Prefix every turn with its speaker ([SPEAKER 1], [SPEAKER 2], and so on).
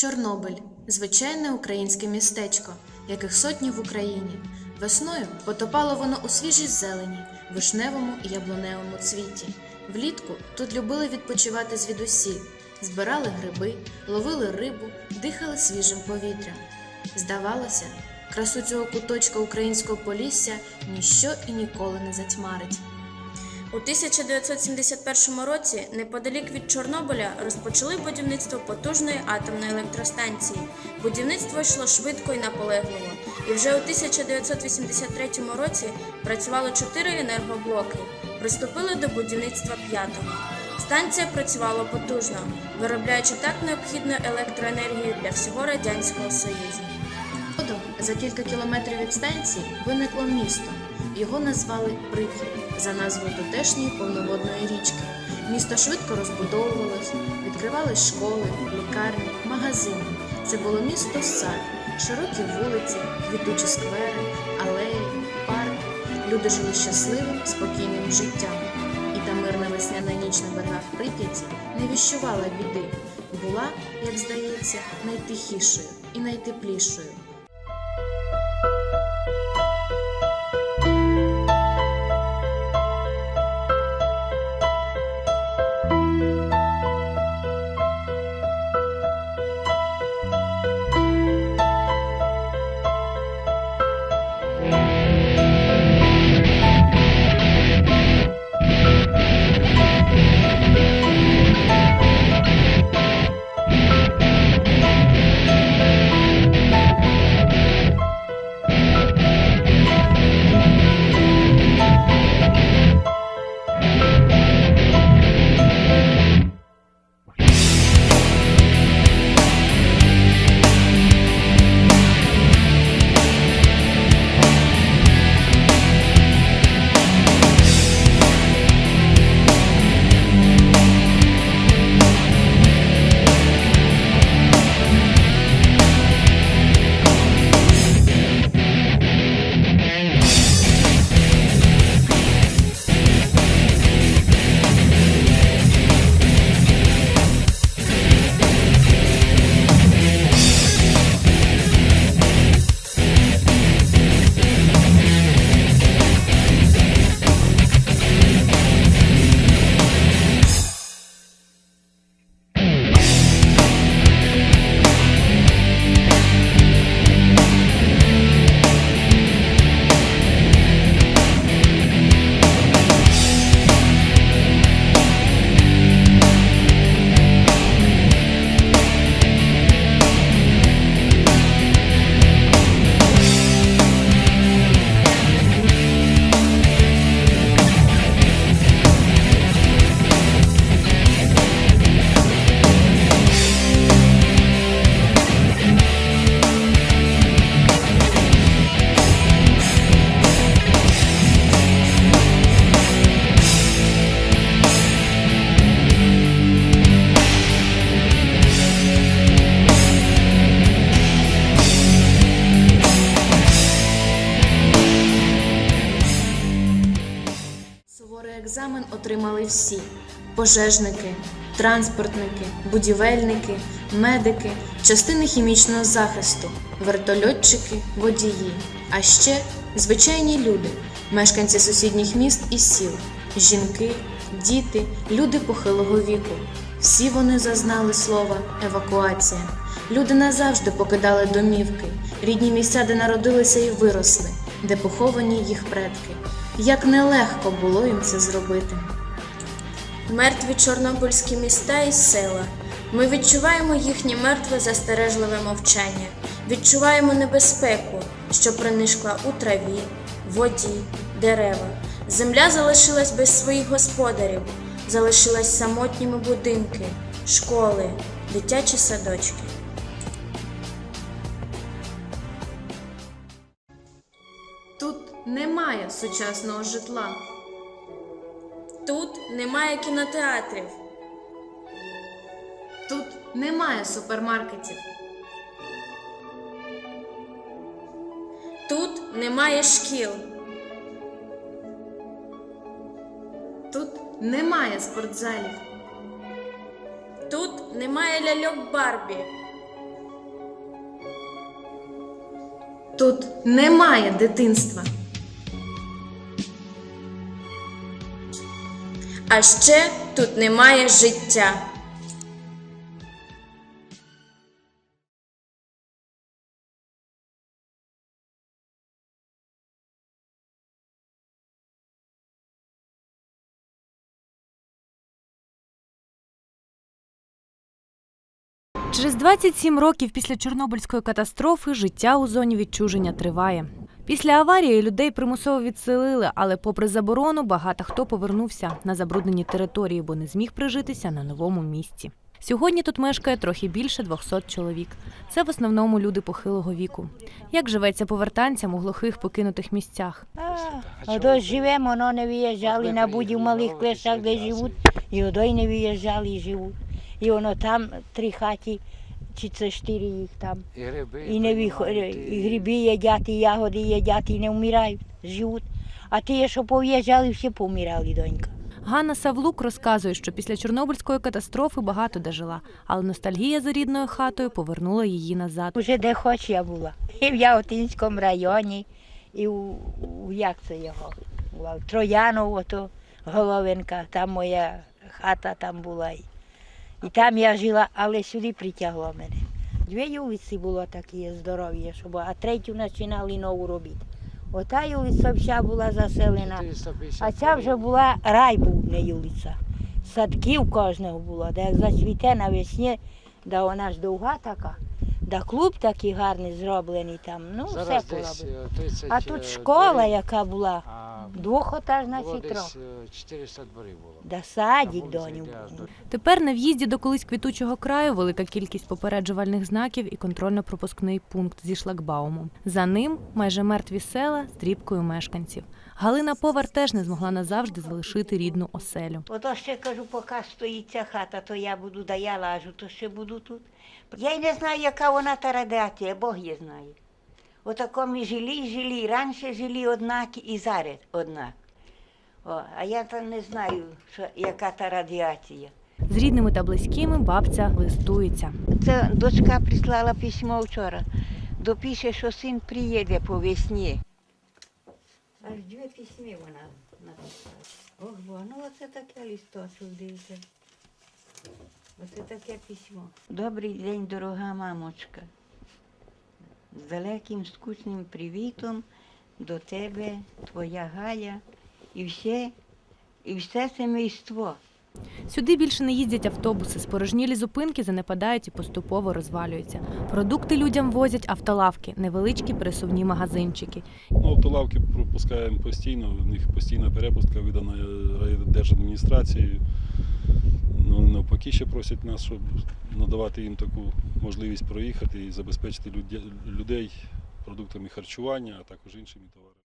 [SPEAKER 1] Чорнобиль звичайне українське містечко, яких сотні в Україні. Весною потопало воно у свіжій зелені, вишневому і яблуневому цвіті. Влітку тут любили відпочивати звідусіль, збирали гриби, ловили рибу, дихали свіжим повітрям. Здавалося, красу цього куточка українського полісся ніщо і ніколи не затьмарить.
[SPEAKER 2] У 1971 році неподалік від Чорнобиля розпочали будівництво потужної атомної електростанції. Будівництво йшло швидко і наполегливо, і вже у 1983 році працювало чотири енергоблоки. Приступили до будівництва п'ятого. Станція працювала потужно, виробляючи так необхідну електроенергію для всього радянського союзу.
[SPEAKER 1] За кілька кілометрів від станції виникло місто. Його назвали Прип'ять за назвою тутешньої повноводної річки. Місто швидко розбудовувалось, відкривались школи, лікарні, магазини. Це було місто сад, широкі вулиці, квітучі сквери, алеї, парки. Люди жили щасливим, спокійним життям. І та мирна весняна ніч на берегах Прип'яті не віщувала біди. Була, як здається, найтихішою і найтеплішою. Екзамен отримали всі: пожежники, транспортники, будівельники, медики, частини хімічного захисту, вертольотчики, водії, а ще звичайні люди, мешканці сусідніх міст і сіл, жінки, діти, люди похилого віку. Всі вони зазнали слова евакуація. Люди назавжди покидали домівки, рідні місця, де народилися і виросли, де поховані їх предки. Як нелегко було їм це зробити.
[SPEAKER 2] Мертві чорнобильські міста і села. Ми відчуваємо їхнє мертве застережливе мовчання, відчуваємо небезпеку, що принишкла у траві, воді, дерева. Земля залишилась без своїх господарів, залишилась самотніми будинки, школи, дитячі садочки.
[SPEAKER 1] немає сучасного житла.
[SPEAKER 2] Тут немає кінотеатрів.
[SPEAKER 1] Тут немає супермаркетів.
[SPEAKER 2] Тут немає шкіл.
[SPEAKER 1] Тут немає спортзалів.
[SPEAKER 2] Тут немає ляльок Барбі.
[SPEAKER 1] Тут немає дитинства.
[SPEAKER 2] А ще тут немає життя.
[SPEAKER 3] Через 27 років після Чорнобильської катастрофи життя у зоні відчуження триває. Після аварії людей примусово відселили, але попри заборону багато хто повернувся на забруднені території, бо не зміг прижитися на новому місці. Сьогодні тут мешкає трохи більше 200 чоловік. Це в основному люди похилого віку. Як живеться повертанцям у глухих покинутих місцях?
[SPEAKER 4] А, Ото живемо, но не виїжджали на будь в малих клешах, де живуть, і ото й не виїжджали і живуть. І воно там три хаті, чи це чотири їх там.
[SPEAKER 5] І гриби,
[SPEAKER 4] І, не
[SPEAKER 5] приймають,
[SPEAKER 4] і гриби їдять, і ягоди їдять, і не вмирають, живуть. А ті, що пов'їжджали, всі помирали, донька.
[SPEAKER 3] Ганна Савлук розказує, що після Чорнобильської катастрофи багато де жила, але ностальгія за рідною хатою повернула її назад.
[SPEAKER 4] Уже де хоч я була. І в Яготинському районі, і у, у як це його? У Трояново, ото Головинка, там моя хата там була. І, там я жила, але сюди притягло мене. Дві вулиці було такі здорові, щоб, а третю починали нову робити. Ота вулиця вся була заселена. А ця вже була рай був не вулиця. Садків кожного було, де як зацвіте навесні, да вона ж довга така, да клуб такий гарний зроблений там. Ну,
[SPEAKER 5] Зараз
[SPEAKER 4] все
[SPEAKER 5] 30
[SPEAKER 4] А тут школа, яка була, двохотажна
[SPEAKER 5] було
[SPEAKER 4] чи
[SPEAKER 5] десь е, 400 дворів було.
[SPEAKER 4] Да садик
[SPEAKER 5] аж
[SPEAKER 4] був.
[SPEAKER 3] Тепер на в'їзді до колись квітучого краю велика кількість попереджувальних знаків і контрольно-пропускний пункт зі шлагбаумом. За ним майже мертві села з дрібкою мешканців. Галина Повар теж не змогла назавжди залишити рідну оселю.
[SPEAKER 4] Ото ще кажу, поки стоїть ця хата, то я буду, да я лажу, то ще буду тут. Я й не знаю, яка вона та радіація, Бог її знає. Отако ми жили, жили, раніше жили однак і зараз однак. О, а я там не знаю, що, яка та радіація.
[SPEAKER 3] З рідними та близькими бабця листується.
[SPEAKER 4] Це дочка прислала письмо вчора. Допише, що син приїде по весні. Аж дві письми вона написала. Ох, бо, ну оце таке листочок, дивіться. Оце таке письмо. Добрий день, дорога мамочка. З далеким скучним привітом до тебе, твоя Галя і все, і все семейство.
[SPEAKER 3] Сюди більше не їздять автобуси, спорожнілі зупинки занепадають і поступово розвалюються. Продукти людям возять автолавки, невеличкі пересувні магазинчики.
[SPEAKER 6] Ну, автолавки пропускаємо постійно, у них постійна перепустка видана райдержадміністрацією. Ну, навпаки, ще просять нас, щоб надавати їм таку можливість проїхати і забезпечити людей продуктами харчування, а також іншими товарами.